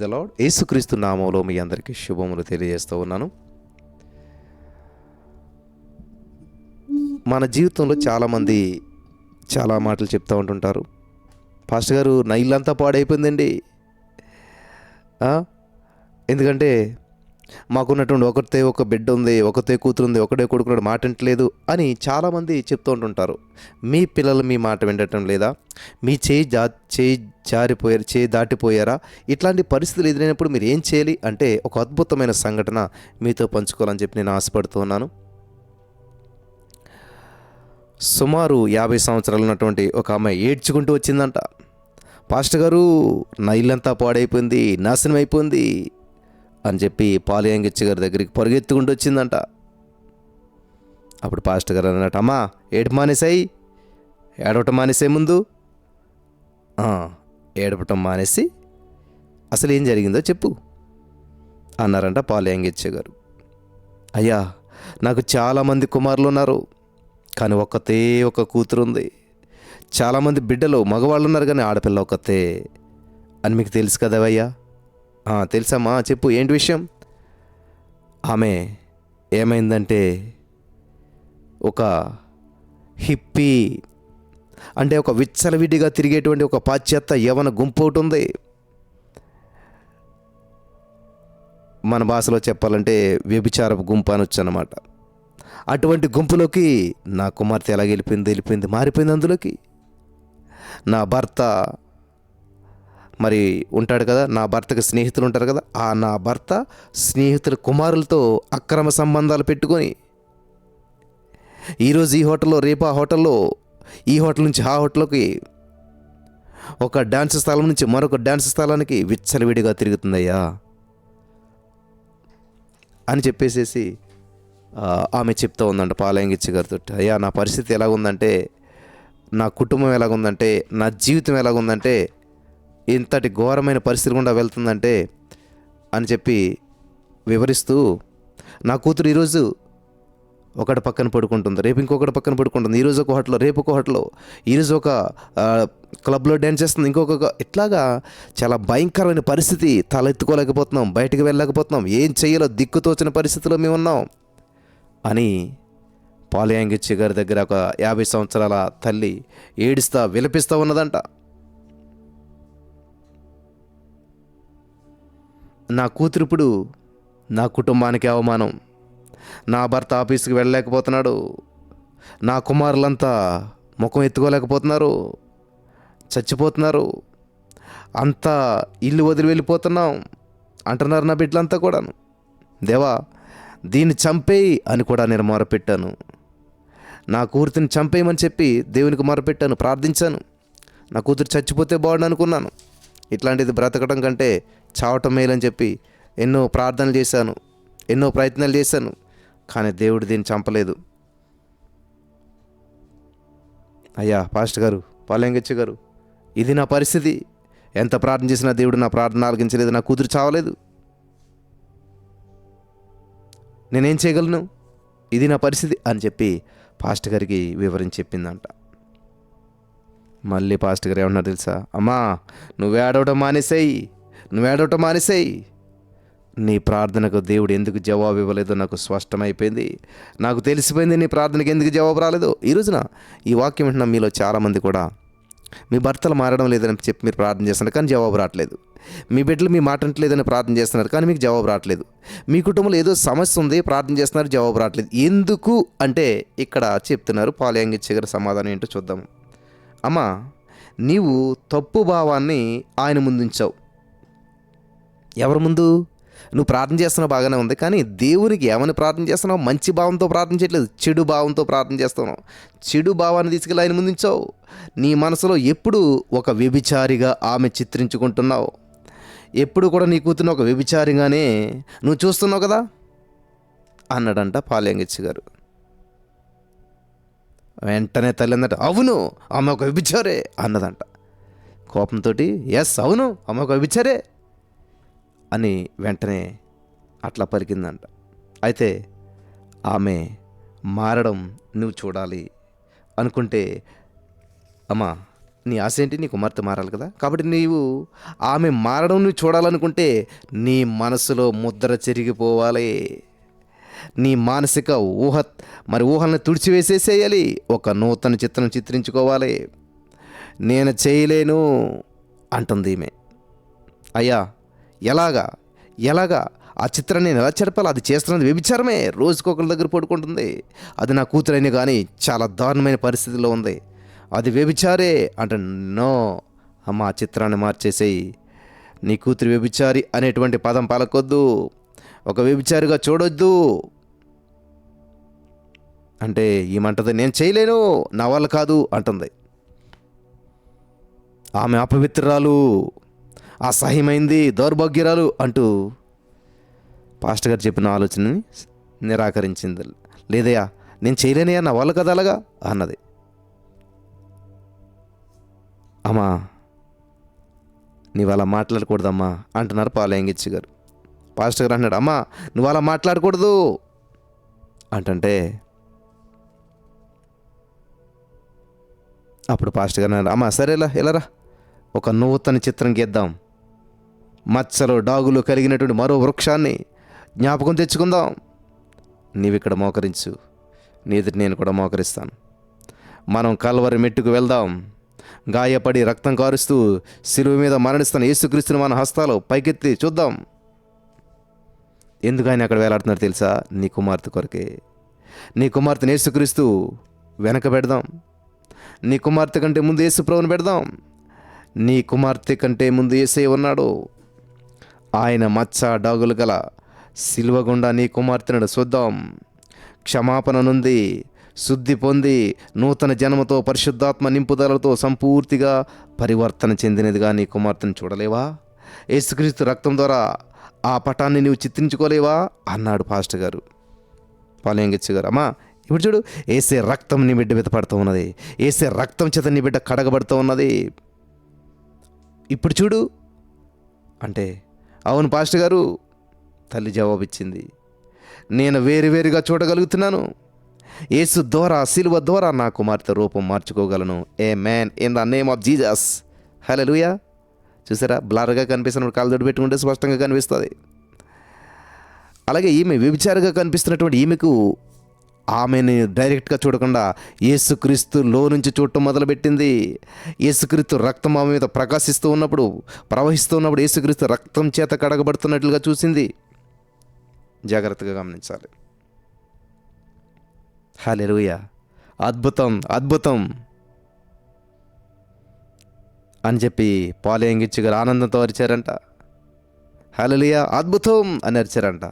The lord యేసుక్రీస్తు నామంలో మీ అందరికీ శుభములు తెలియజేస్తూ ఉన్నాను. మన జీవితంలో చాలామంది చాలా మాటలు చెప్తూ ఉంటుంటారు. పాస్టర్ గారు నా ఇల్లంతా పాడైపోయిందండి. ఎందుకంటే మాకున్నటువంటి ఒకతే ఒక బిడ్డ ఉంది ఒకతే కూతురు ఉంది ఒకటే కొడుకున్నాడు మాట వింటలేదు అని చాలామంది చెప్తూ ఉంటుంటారు. మీ పిల్లలు మీ మాట వినటం లేదా? మీ చేయి జా చేయి జారిపోయారు చేయి దాటిపోయారా? ఇట్లాంటి పరిస్థితులు ఎదురైనప్పుడు మీరు ఏం చేయాలి అంటే ఒక అద్భుతమైన సంఘటన మీతో పంచుకోవాలని చెప్పి నేను ఆశపడుతున్నాను సుమారు యాభై సంవత్సరాలు ఉన్నటువంటి ఒక అమ్మాయి ఏడ్చుకుంటూ వచ్చిందంట. పాస్టర్ గారు నా ఇల్లంతా పాడైపోయింది నాశనం అయిపోయింది అని చెప్పి పాలయంగిచ్చి గారి దగ్గరికి పరిగెత్తుకుంటూ వచ్చిందంట. అప్పుడు పాస్టర్ గారు అన్నట్టు అమ్మా ఏడు మానేసాయి ఏడవటం మానేసే ముందు? ఏడవటం మానేసి అసలు ఏం జరిగిందో చెప్పు అన్నారంట పాలయంగిచ్చే గారు. అయ్యా నాకు చాలామంది కుమారులు ఉన్నారు కానీ ఒక్కతే ఒక కూతురు ఉంది. చాలామంది బిడ్డలు మగవాళ్ళు ఉన్నారు కానీ ఆడపిల్ల ఒక్కతే అని మీకు తెలుసు కదవయ్యా తెలుసమ్మా? చెప్పు ఏంటి విషయం? ఆమె ఏమైందంటే ఒక హిప్పీ అంటే ఒక విచ్చలవిడిగా తిరిగేటువంటి ఒక పాశ్చాత్య యవన గుంపు ఒకటి ఉంది. మన భాషలో చెప్పాలంటే వ్యభిచారపు గుంపు అనొచ్చు అనమాట అటువంటి గుంపులోకి నా కుమార్తె ఎలా వెళ్ళిపోయింది వెళ్ళిపోయింది మారిపోయింది అందులోకి. నా భర్త మరి ఉంటాడు కదా నా భర్తకి స్నేహితులు ఉంటారు కదా ఆ నా భర్త స్నేహితుల కుమారులతో అక్రమ సంబంధాలు పెట్టుకొని ఈరోజు ఈ హోటల్లో రేపు ఆ హోటల్లో ఈ హోటల్ నుంచి ఆ హోటల్కి ఒక డ్యాన్స్ స్థలం నుంచి మరొక డ్యాన్స్ స్థలానికి విచ్చలవిడిగా తిరుగుతుందయ్యా అని చెప్పేసేసి ఆమె చెప్తూ ఉందంట పాలయంగిచ్చి గారితో అయ్యా నా పరిస్థితి ఎలాగుందంటే నా కుటుంబం ఎలాగుందంటే నా జీవితం ఎలాగుందంటే ఇంతటి ఘోరమైన పరిస్థితి గుండా వెళ్తుందంటే అని చెప్పి వివరిస్తూ నా కూతురు ఈరోజు ఒకటి పక్కన పడుకుంటుంది. రేపు ఇంకొకటి పక్కన పడుకుంటుంది. ఈరోజు ఒక హోటల్లో రేపు ఒక హోటల్లో. ఈరోజు ఒక క్లబ్లో డ్యాన్స్ చేస్తుంది. ఇంకొక ఇట్లాగా చాలా భయంకరమైన పరిస్థితి. తలెత్తుకోలేకపోతున్నాం బయటకు వెళ్ళలేకపోతున్నాం. ఏం చేయాలో దిక్కుతోచిన పరిస్థితిలో మేము ఉన్నాం అని పాలయాంగిచ్చి గారి దగ్గర ఒక యాభై సంవత్సరాల తల్లి ఏడుస్తా విలపిస్తూ ఉన్నదంట. నా కూతురు ఇప్పుడు నా కుటుంబానికి అవమానం. నా భర్త ఆఫీస్కి వెళ్ళలేకపోతున్నాడు. నా కుమారులంతా ముఖం ఎత్తుకోలేకపోతున్నారు. చచ్చిపోతున్నారు. అంతా ఇల్లు వదిలి వెళ్ళిపోతున్నాం అంటున్నారు నా బిడ్డలంతా కూడాను. దేవా దీన్ని చంపేయి అని కూడా నేను మొరపెట్టాను. నా కూతురిని చంపేయమని చెప్పి దేవునికి మొరపెట్టాను ప్రార్థించాను. నా కూతురు చచ్చిపోతే బాగుండు అనుకున్నాను. ఇట్లాంటిది బ్రతకడం కంటే చావటం మేలని చెప్పి ఎన్నో ప్రార్థనలు చేశాను ఎన్నో ప్రయత్నాలు చేశాను కానీ దేవుడు దీన్ని చంపలేదు. అయ్యా పాస్టర్ గారు పాలెంగచ్చు గారు ఇది నా పరిస్థితి. ఎంత ప్రార్థన చేసినా దేవుడు నా ప్రార్థన ఆలకించలేదు నా కూతురు చావలేదు. నేనేం చేయగలను? ఇది నా పరిస్థితి అని చెప్పి పాస్టర్ గారికి వివరించి చెప్పిందంట. మళ్ళీ పాస్టర్ గారు ఏమన్నా తెలుసా? అమ్మా నువ్వు ఆడవడం మానేసేయి. నువ్వు ఏడవటం మానేసేయి. నీ ప్రార్థనకు దేవుడు ఎందుకు జవాబు ఇవ్వలేదో నాకు స్పష్టమైపోయింది. నాకు తెలిసిపోయింది నీ ప్రార్థనకి ఎందుకు జవాబు రాలేదు. ఈ రోజున ఈ వాక్యం వింటున్న మీలో చాలామంది కూడా మీ భర్తలు మారడం లేదని చెప్పి మీరు ప్రార్థన చేస్తున్నారు కానీ జవాబు రావట్లేదు. మీ బిడ్డలు మీ మాట లేదని ప్రార్థన చేస్తున్నారు కానీ మీకు జవాబు రావట్లేదు. మీ కుటుంబంలో ఏదో సమస్య ఉంది ప్రార్థన చేస్తున్నారు జవాబు రావట్లేదు. ఎందుకు అంటే ఇక్కడ చెప్తున్నారు పాలయంగిచ్చే గారి సమాధానం ఏంటో చూద్దాం. అమ్మా నీవు తప్పు భావాన్ని ఆయన ముందుంచావు ఎవరి ముందు? నువ్వు ప్రార్థన చేస్తున్నావు బాగానే ఉంది కానీ దేవునికి ఏమని ప్రార్థన చేస్తున్నావు? మంచి భావంతో ప్రార్థన చేయట్లేదు చెడు భావంతో ప్రార్థన చేస్తున్నావు. చెడు భావాన్ని తీసుకెళ్ళి ఆయన ముందుంచావు నీ మనసులో ఎప్పుడు ఒక వ్యభిచారిగా ఆమె చిత్రించుకుంటున్నావు? ఎప్పుడు కూడా నీ కూతురు ఒక వ్యభిచారిగానే నువ్వు చూస్తున్నావు కదా? అన్నాడంట పాలయంగిచ్చి గారు వెంటనే తల్లి అందట అవును ఆమె ఒక వ్యభిచారే అన్నదంట. కోపంతో ఎస్ అవును ఆమె ఒక వ్యభిచారే అని వెంటనే అట్లా పలికిందంట. అయితే ఆమె మారడం నువ్వు చూడాలి అనుకుంటే అమ్మా నీ ఆశ ఏంటి నీ కుమార్తె మారాలి కదా. కాబట్టి నీవు ఆమె మారడం నువ్వు చూడాలనుకుంటే నీ మనసులో ముద్ర చెరిగిపోవాలి. నీ మానసిక ఊహ మరి ఊహలను తుడిచివేసేసేయాలి. ఒక నూతన చిత్రం చిత్రించుకోవాలి. నేను చేయలేను అంటుంది ఈమె. అయ్యా ఎలాగా? ఎలాగా? ఆ చిత్రాన్ని నేను ఎలా చెరపాలి అది చేస్తున్నది వ్యభిచారమే. రోజుకొకరి దగ్గర పడుకుంటుంది. అది నా కూతురైన కానీ చాలా దారుణమైన పరిస్థితిలో ఉంది. అది వ్యభిచారే అంటే నో అమ్మ ఆ చిత్రాన్ని మార్చేసేయి. నీ కూతురు వ్యభిచారి అనేటువంటి పదం పలకొద్దు. ఒక వ్యభిచారిగా చూడొద్దు. అంటే ఏమంటది నేను చేయలేను. నా వల్ల కాదు. అంటుంది. ఆమె అపవిత్రాలు అసహ్యమైంది దౌర్భాగ్యరాలు అంటూ పాస్టర్ గారు చెప్పిన ఆలోచనని నిరాకరించింది. లేదయ్యా నేను చేయలేనయ్యా నా వాళ్ళు కదా అలాగా? అన్నది. అమ్మా నీవు అలా మాట్లాడకూడదమ్మా అంటున్నారు పాలయంగిచ్చి గారు. పాస్టర్ గారు అన్నాడు అమ్మా నువ్వు అలా మాట్లాడకూడదు అంటుంటే అప్పుడు పాస్టర్ గారు అన్నాడు అమ్మా సరేలా ఎలారా ఒక నూతన చిత్రం గీద్దాం. మచ్చలు డాగులు కలిగినటువంటి మరో వృక్షాన్ని జ్ఞాపకం తెచ్చుకుందాం. నీవిక్కడ మోకరించు. నీ నేను కూడా మోకరిస్తాను. మనం కల్వరి మెట్టుకు వెళ్దాం. గాయపడి రక్తం కారుస్తూ శిలువ మీద మరణిస్తున్న యేసుక్రీస్తుని మన హస్తాలు పైకెత్తి చూద్దాం. ఎందుకు ఆయన అక్కడ వేలాడుతున్నారు తెలుసా? నీ కుమార్తె కొరకే. నీ కుమార్తెను యేసుక్రీస్తు వెనక పెడదాం. నీ కుమార్తె కంటే ముందు యేసు ప్రభుని పెడదాం. నీ కుమార్తె కంటే ముందు ఏసే ఉన్నాడు. ఆయన మచ్చ డాగులు గల సిల్వగుండా నీ కుమార్తెను చూద్దాం. క్షమాపణ నుండి శుద్ధి పొంది నూతన జన్మతో పరిశుద్ధాత్మ నింపుదలతో సంపూర్తిగా పరివర్తన చెందినదిగా నీ కుమార్తెను చూడలేవా? యేసుక్రీస్తు రక్తం ద్వారా ఆ పటాన్ని నీవు చిత్రించుకోలేవా? అన్నాడు పాస్టర్ గారు. పాలయంగచ్చి గారు అమ్మా ఇప్పుడు చూడు ఏసే రక్తం నీ బిడ్డ పడుతూ ఉన్నది. ఏసే రక్తం చేత నీ బిడ్డ కడగబడుతూ ఉన్నది. ఇప్పుడు చూడు అంటే అవును పాస్టర్ గారు. తల్లి జవాబిచ్చింది. నేను వేరువేరుగా చూడగలుగుతున్నాను. యేసు ద్వారా సిలువ ద్వారా నా కుమార్తె రూపం మార్చుకోగలను. A man in the name of Jesus hallelujah చూసారా? బ్లర్గా కనిపిస్తున్నప్పుడు కాళ్ళదొడ్డు పెట్టుకుంటే స్పష్టంగా కనిపిస్తుంది. అలాగే ఈమె విభిచారుగా కనిపిస్తున్నటువంటి ఈమెకు ఆమెని డైరెక్ట్గా చూడకుండా యేసుక్రీస్తులో నుంచి చూడటం మొదలుపెట్టింది. యేసుక్రీస్తు రక్తం ఆమె మీద ప్రకాశిస్తూ ఉన్నప్పుడు ప్రవహిస్తూ ఉన్నప్పుడు యేసుక్రీస్తు రక్తం చేత కడగబడుతున్నట్లుగా చూసింది. జాగ్రత్తగా గమనించాలి. హాలెలుయ అద్భుతం అద్భుతం. అని చెప్పి పాలయంగిచ్చి గారు ఆనందంతో అరిచారంట. హలలియా అద్భుతం అని అరిచారంట.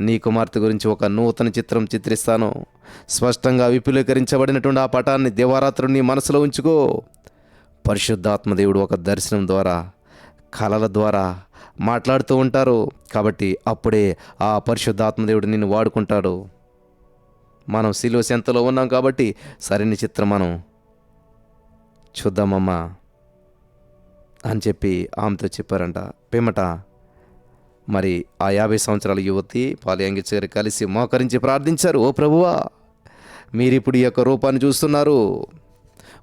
నీ కుమార్తె గురించి ఒక నూతన చిత్రం చిత్రిస్తాను. స్పష్టంగా విపులీకరించబడినటువంటి ఆ పటాన్ని దివారాత్రులు నీ మనసులో ఉంచుకో. పరిశుద్ధాత్మదేవుడు ఒక దర్శనం ద్వారా కళల ద్వారా మాట్లాడుతూ ఉంటారు. కాబట్టి అప్పుడే ఆ పరిశుద్ధాత్మదేవుడు నిన్ను వాడుకుంటాడు. మనం సిలువ సెంతలో ఉన్నాం కాబట్టి సరైన చిత్రం మనం చూద్దామమ్మా అని చెప్పి ఆమెతో చెప్పారంట. పిమ్మట మరి ఆ యాభై సంవత్సరాల యువతి పాలయాంగి గారు కలిసి మోకరించి ప్రార్థించారు. ఓ ప్రభువా మీరిప్పుడు ఈ యొక్క రూపాన్ని చూస్తున్నారు.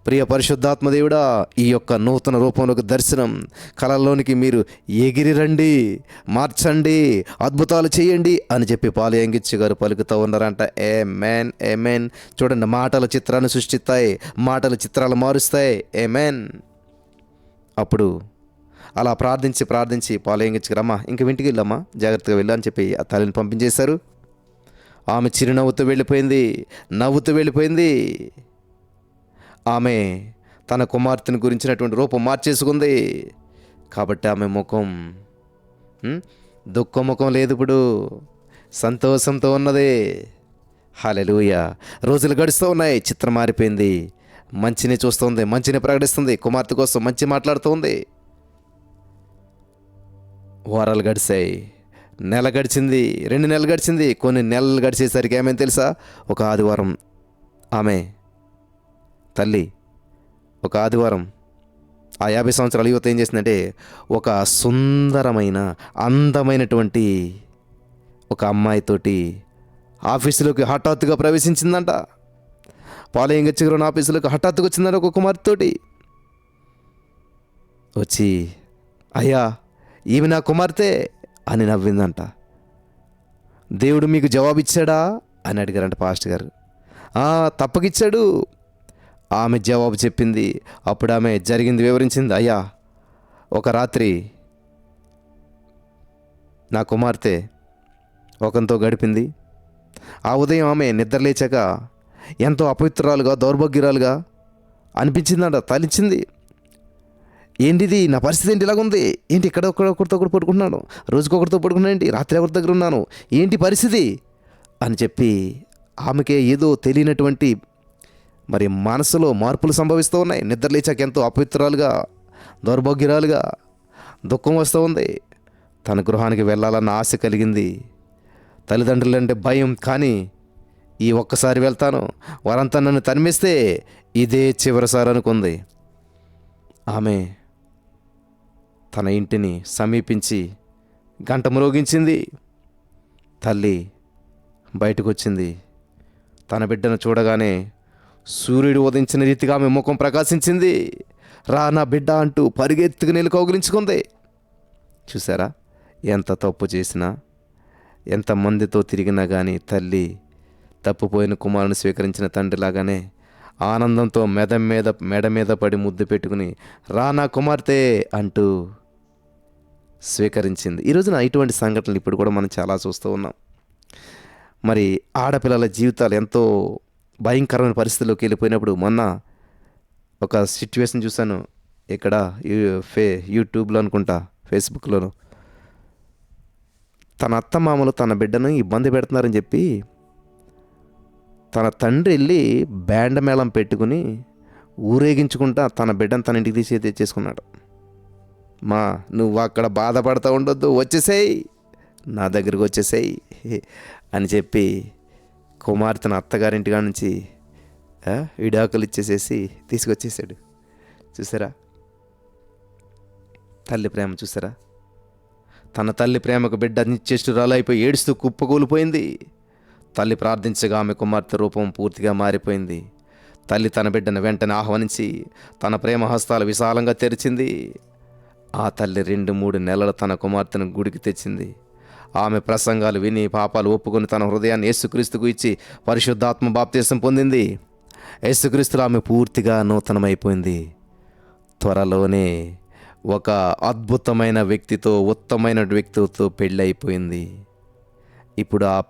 ప్రియ పరిశుద్ధాత్మదేవుడా ఈ యొక్క నూతన రూపంలోకి దర్శనం కళల్లోనికి మీరు ఎగిరి రండి మార్చండి అద్భుతాలు చేయండి అని చెప్పి పాలయంగిచ్చి గారు పలుకుతూ ఉన్నారంట. ఏ మేన్ ఏ మేన్ చూడండి మాటల చిత్రాన్ని సృష్టిస్తాయి మాటల చిత్రాలు మారుస్తాయి. ఏ మేన్ అప్పుడు అలా ప్రార్థించి ప్రార్థించి పాలయంగిచ్చి రమ్మా. ఇంక ఇంటికి వెళ్ళమ్మా. జాగ్రత్తగా వెళ్ళా అని చెప్పి ఆ తల్లిని పంపించేశారు. ఆమె చిరునవ్వుతూ వెళ్ళిపోయింది. నవ్వుతూ వెళ్ళిపోయింది. ఆమె తన కుమార్తెను గురించినటువంటి రూపం మార్చేసుకుంది. కాబట్టి ఆమె ముఖం ఉమ్, దుఃఖ ముఖం లేదు ఇప్పుడు. సంతోషంతో ఉన్నది. హాలెలుయ రోజులు గడుస్తూ ఉన్నాయి. చిత్రం మారిపోయింది. మంచిని చూస్తుంది. మంచిని ప్రకటిస్తుంది. కుమార్తె కోసం మంచి మాట్లాడుతుంది. వారాలు గడిచాయి. నెల గడిచింది రెండు నెలలు గడిచింది కొన్ని నెలలు గడిచేసరికి ఏమైంది తెలుసా? ఒక ఆదివారం. ఆమె తల్లి ఒక ఆదివారం. ఆ యాభై సంవత్సరాల యువత ఏం చేసిందంటే ఒక సుందరమైన అందమైనటువంటి ఒక అమ్మాయితోటి ఆఫీసులోకి హఠాత్తుగా ప్రవేశించిందంట. పాలయంగచ్చిగరం ఆఫీసులోకి హఠాత్తుగా వచ్చిందంట ఒక కుమార్తెతోటి వచ్చి అయ్యా ఈమె నా కుమార్తె అని నవ్విందంట. దేవుడు మీకు జవాబిచ్చాడా? అని అడిగారంట పాస్టర్ గారు. తప్పకిచ్చాడు. ఆమె జవాబు చెప్పింది. అప్పుడు ఆమె జరిగింది వివరించింది. అయ్యా ఒక రాత్రి నా కుమార్తె ఒకంతో గడిపింది. ఆ ఉదయం ఆమె నిద్రలేచాక ఎంతో అపవిత్రాలుగా దౌర్భాగ్యురాలుగా అనిపించిందంట తలించింది. ఏంటిది? నా పరిస్థితి ఏంటి? ఇలాగుంది. ఏంటి ఇక్కడ ఒకరితో ఒకటి పడుకుంటున్నాను రోజుకొకరితో పడుకున్నాను ఏంటి? రాత్రి ఒకరి దగ్గర ఉన్నాను? ఏంటి పరిస్థితి? అని చెప్పి ఆమెకే ఏదో తెలియనటువంటి మరి మనసులో మార్పులు సంభవిస్తూ ఉన్నాయి. నిద్ర లేచాక ఎంతో అపవిత్రాలుగా దౌర్భాగ్యురాలుగా దుఃఖం వస్తూ ఉంది. తన గృహానికి వెళ్ళాలన్న ఆశ కలిగింది. తల్లిదండ్రులంటే భయం కానీ ఈ ఒక్కసారి వెళ్తాను. వారంతా నన్ను తన్మిస్తే ఇదే చివరిసారి అనుకుంది. ఆమె తన ఇంటిని సమీపించి గంట మ్రోగించింది. తల్లి బయటకు వచ్చింది తన బిడ్డను చూడగానే సూర్యుడు ఉదయించిన రీతిగా ఆమె ముఖం ప్రకాశించింది. రా నా బిడ్డ అంటూ పరిగెత్తుకు నీళ్ళు కౌగిలించుకుంది. చూసారా ఎంత తప్పు చేసినా ఎంత మందితో తిరిగినా కానీ తల్లి తప్పుపోయిన కుమారుని స్వీకరించిన తండ్రిలాగానే ఆనందంతో మెద మీద మెడ మీద పడి ముద్దు పెట్టుకుని రా నా కుమార్తె అంటూ స్వీకరించింది. ఈ రోజున ఇటువంటి సంఘటనలు ఇప్పుడు కూడా మనం చాలా చూస్తూ ఉన్నాం. మరి ఆడపిల్లల జీవితాలు ఎంతో భయంకరమైన పరిస్థితుల్లోకి వెళ్ళిపోయినప్పుడు మొన్న ఒక సిచ్యువేషన్ చూశాను. ఇక్కడ ఫే యూట్యూబ్లో అనుకుంటా ఫేస్బుక్లోను. తన అత్త మామలు తన బిడ్డను ఇబ్బంది పెడుతున్నారని చెప్పి తన తండ్రి వెళ్ళి బ్యాండ్ మేళం పెట్టుకుని ఊరేగించుకుంటా తన బిడ్డను తన ఇంటికి తీసి తెచ్చేసుకున్నాడు మా నువ్వు అక్కడ బాధపడతా ఉండొద్దు వచ్చేసేయి. నా దగ్గరికి వచ్చేసేయి అని చెప్పి కుమార్తెను అత్తగారింటిగా నుంచి విడాకులు ఇచ్చేసేసి తీసుకొచ్చేసాడు. చూసారా? తల్లి ప్రేమ చూసారా? తన తల్లి ప్రేమకు బిడ్డ నిశ్చేష్టురాలు అయిపోయి ఏడుస్తూ కుప్పకూలిపోయింది తల్లి ప్రార్థించగా ఆమె కుమార్తె రూపం పూర్తిగా మారిపోయింది. తల్లి తన బిడ్డను వెంటనే ఆహ్వానించి తన ప్రేమ హస్తాలు విశాలంగా తెరిచింది. ఆ తల్లి రెండు మూడు నెలలు తన కుమార్తెను గుడికి తెచ్చింది. ఆమె ప్రసంగాలు విని పాపాలు ఒప్పుకొని తన హృదయాన్ని యేసుక్రీస్తుకు ఇచ్చి పరిశుద్ధాత్మ బాప్తీసం పొందింది. యేసుక్రీస్తులో ఆమె పూర్తిగా నూతనమైపోయింది. త్వరలోనే ఒక అద్భుతమైన వ్యక్తితో ఉత్తమైన వ్యక్తితో పెళ్ళి అయిపోయింది ఇప్పుడు ఆ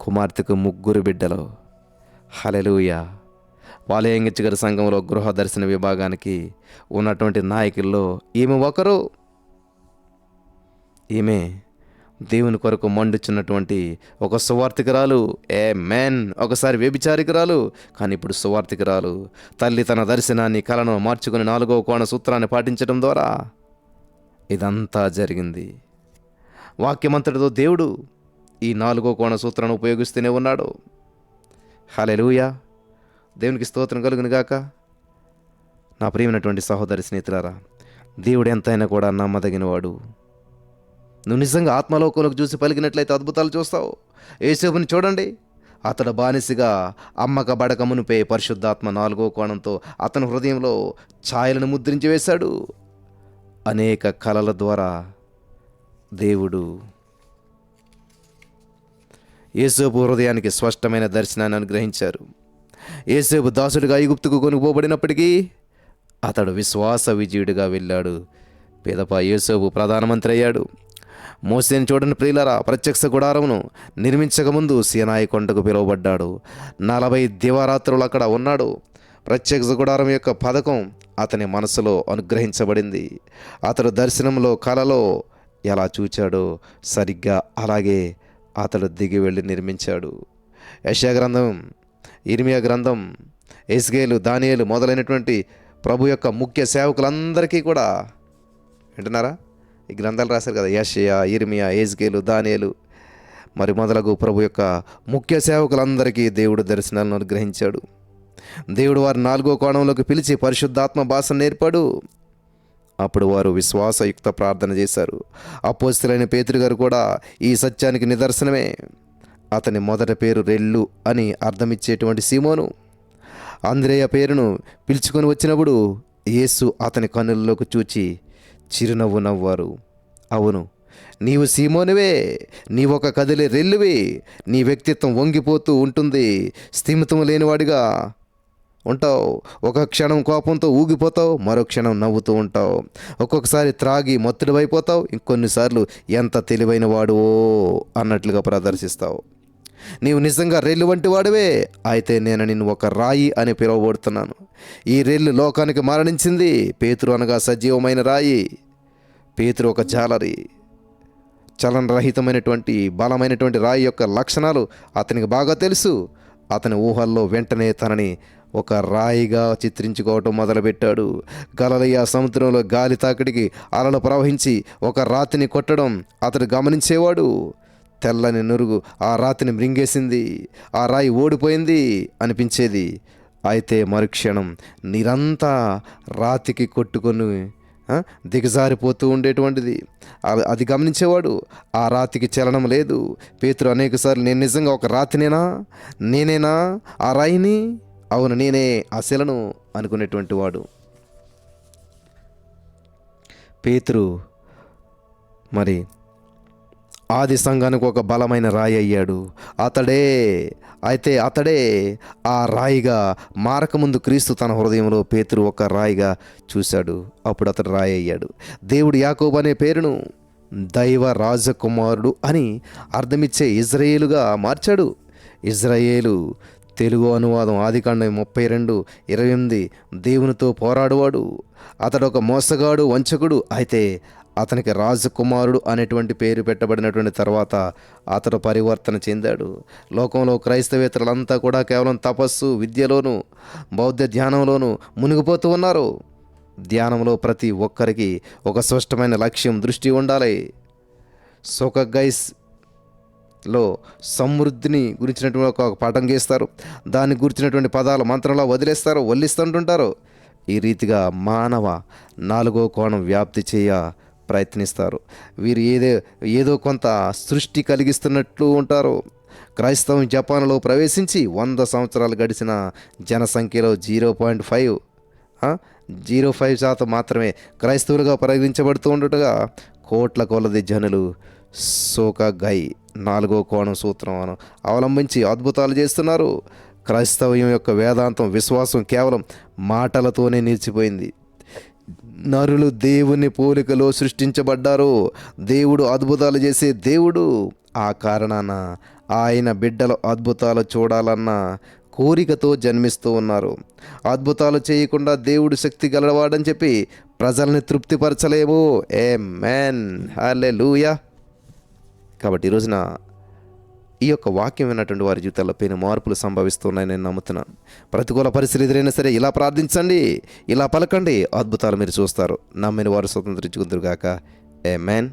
కుమార్తెకు ముగ్గురు బిడ్డలు. హలెలూయ వాలయంగిచ్చి సంఘంలో గృహ దర్శన విభాగానికి ఉన్నటువంటి నాయకుల్లో ఈమె ఒకరు. ఈమె దేవుని కొరకు మండుచున్నటువంటి ఒక సువార్థికరాలు ఏ మ్యాన్ ఒకసారి వ్యభిచారికురాలు కానీ ఇప్పుడు సువార్థికరాలు తల్లి తన దర్శనాన్ని కలను మార్చుకుని నాలుగో కోణ సూత్రాన్ని పాటించడం ద్వారా ఇదంతా జరిగింది. వాక్యమంతటితో దేవుడు ఈ నాలుగో కోణ సూత్రాన్ని ఉపయోగిస్తూనే ఉన్నాడు. హలెలుయా దేవునికి స్తోత్రం కలుగును గాక. నా ప్రియమైనటువంటి సహోదరి స్నేహితులారా దేవుడు ఎంతైనా కూడా నమ్మదగినవాడు. నువ్వు నిజంగా ఆత్మలోకంలోకి చూసి పలికినట్లయితే అద్భుతాలు చూస్తావు. ఏసేపుని చూడండి. అతడు బానిసగా అమ్మక బడకమునుపై పరిశుద్ధాత్మ నాలుగో కోణంతో అతని హృదయంలో ఛాయలను ముద్రించి వేశాడు. అనేక కళల ద్వారా దేవుడు యేసేపు హృదయానికి స్పష్టమైన దర్శనాన్ని అనుగ్రహించారు. ఏసేపు దాసుడిగా ఐగుప్తుకు కొనుకోబడినప్పటికీ అతడు విశ్వాస విజయుడిగా వెళ్ళాడు. పేదప యేసేపు ప్రధానమంత్రి అయ్యాడు మోసేని చూడని ప్రియులరా ప్రత్యక్ష గుడారమును నిర్మించకముందు సీనాయి కొండకు పిలువబడ్డాడు. నలభై దివారాత్రులు అక్కడ ఉన్నాడు. ప్రత్యక్ష గుడారం యొక్క పథకం అతని మనసులో అనుగ్రహించబడింది. అతడు దర్శనంలో కలలో ఎలా చూచాడో సరిగ్గా అలాగే అతడు దిగి వెళ్ళి నిర్మించాడు. యశాగ్రంథం ఇర్మియా గ్రంథం ఎస్గేలు దానియేలు మొదలైనటువంటి ప్రభు యొక్క ముఖ్య సేవకులందరికీ కూడా వింటున్నారా? ఈ గ్రంథాలు రాశారు కదా యషయా ఇర్మియా ఏజ్గేలు దానియేలు. మరి మొదలగు ప్రభు యొక్క ముఖ్య సేవకులందరికీ దేవుడు దర్శనాలను అనుగ్రహించాడు. దేవుడు వారి నాలుగో కోణంలోకి పిలిచి పరిశుద్ధాత్మ భాష నేర్పాడు. అప్పుడు వారు విశ్వాసయుక్త ప్రార్థన చేశారు. అపోస్తులైన పేతురు గారు కూడా ఈ సత్యానికి నిదర్శనమే. అతని మొదటి పేరు రెల్లు అని అర్థమిచ్చేటువంటి సీమోను. అంద్రేయ పేరును పిలుచుకొని వచ్చినప్పుడు యేసు అతని కన్నుల్లోకి చూచి చిరునవ్వు నవ్వారు. అవును నీవు సీమోనివే నీవొక కదిలే రెల్లువి నీ వ్యక్తిత్వం వంగిపోతూ ఉంటుంది స్థిమితం లేనివాడిగా ఉంటావు. ఒక క్షణం కోపంతో ఊగిపోతావు మరో క్షణం నవ్వుతూ ఉంటావు. ఒక్కొక్కసారి త్రాగి మత్తుడివైపోతావు ఇంకొన్నిసార్లు ఎంత తెలివైన వాడువో అన్నట్లుగా ప్రదర్శిస్తావు. నీవు నిజంగా రెల్లు వంటి వాడివే. అయితే నేను నిన్ను ఒక రాయి అని పిలువబడుతున్నాను. ఈ రెల్లు లోకానికి మరణించింది. పేతురు అనగా సజీవమైన రాయి. పేతురు ఒక జాలరి. చలనరహితమైనటువంటి బలమైనటువంటి రాయి యొక్క లక్షణాలు అతనికి బాగా తెలుసు. అతని ఊహల్లో వెంటనే తనని ఒక రాయిగా చిత్రించుకోవటం మొదలుపెట్టాడు. గలలయ్య సముద్రంలో గాలి తాకిడికి అలలు ప్రవహించి ఒక రాతిని కొట్టడం అతడు గమనించేవాడు. తెల్లని నురుగు ఆ రాతిని మృంగేసింది ఆ రాయి ఓడిపోయింది అనిపించేది. అయితే మరుక్షణం నిరంతా రాతికి కొట్టుకొని దిగజారిపోతూ ఉండేటువంటిది. అది గమనించేవాడు ఆ రాతికి చలనం లేదు. పేతురు అనేకసార్లు నేను నిజంగా ఒక రాతినేనా? నేనేనా? ఆ రాయిని? అవును నేనే ఆ శిలను అనుకునేటువంటి వాడు. పేతురు మరి ఆది సంఘానికి ఒక బలమైన రాయి అయ్యాడు. అతడే అయితే అతడే ఆ రాయిగా మారకముందు క్రీస్తు తన హృదయంలో పేతురు ఒక రాయిగా చూశాడు. అప్పుడు అతడు రాయి అయ్యాడు. దేవుడు యాకోబు అనే పేరును దైవ రాజకుమారుడు అని అర్థమిచ్చే ఇజ్రాయేలుగా మార్చాడు. ఇజ్రాయేలు తెలుగు అనువాదం ఆదికాండం ముప్పై రెండు ఇరవై ఎనిమిది దేవునితో పోరాడువాడు. అతడు ఒక మోసగాడు వంచకుడు అయితే అతనికి రాజకుమారుడు అనేటువంటి పేరు పెట్టబడినటువంటి తర్వాత అతడు పరివర్తన చెందాడు. లోకంలో క్రైస్తవేతరులంతా కూడా కేవలం తపస్సు విద్యలోను బౌద్ధ ధ్యానంలోను మునిగిపోతూ ఉన్నారు. ధ్యానంలో ప్రతి ఒక్కరికి ఒక స్పష్టమైన లక్ష్యం దృష్టి ఉండాలి. సోక గైస్లో సమృద్ధిని గురించినటువంటి ఒక పాఠం గీస్తారు దాన్ని గురించినటువంటి పదాలు మంత్రంలో వదిలేస్తారు వల్లిస్తుంటుంటారు. ఈ రీతిగా మానవ నాలుగో కోణం వ్యాప్తి చేయ ప్రయత్నిస్తారు. వీరు ఏదే ఏదో కొంత సృష్టి కలిగిస్తున్నట్లు ఉంటారు. క్రైస్తవం జపాన్లో ప్రవేశించి వంద సంవత్సరాలు గడిచిన జనసంఖ్యలో zero point five zero five శాతం మాత్రమే క్రైస్తవులుగా పరిగణించబడుతూ ఉండటగా కోట్ల కొలది జనులు సోక గై నాలుగో కోణం సూత్రం అవలంబించి అద్భుతాలు చేస్తున్నారు. క్రైస్తవం యొక్క వేదాంతం విశ్వాసం కేవలం మాటలతోనే నిలిచిపోయింది. నరులు దేవుని పోలికలో సృష్టించబడ్డారు. దేవుడు అద్భుతాలు చేసే దేవుడు. ఆ కారణాన ఆయన బిడ్డలు అద్భుతాలు చూడాలన్న కోరికతో జన్మిస్తూ ఉన్నారు. అద్భుతాలు చేయకుండా దేవుడు శక్తి గలవాడని చెప్పి ప్రజల్ని తృప్తిపరచలేము. ఏ మ్యాన్ హాలే కాబట్టి ఈరోజున రోజున ఈ యొక్క వాక్యం విన్నటువంటి వారి జీవితాల్లో పెను మార్పులు సంభవిస్తున్నాయని నేను నమ్ముతున్నాను. ప్రతికూల పరిస్థితి ఎదురైనా సరే ఇలా ప్రార్థించండి ఇలా పలకండి. అద్భుతాలు మీరు చూస్తారు. నమ్మిన వారు స్వతంత్రించుకుందరు గాక. ఏ మ్యాన్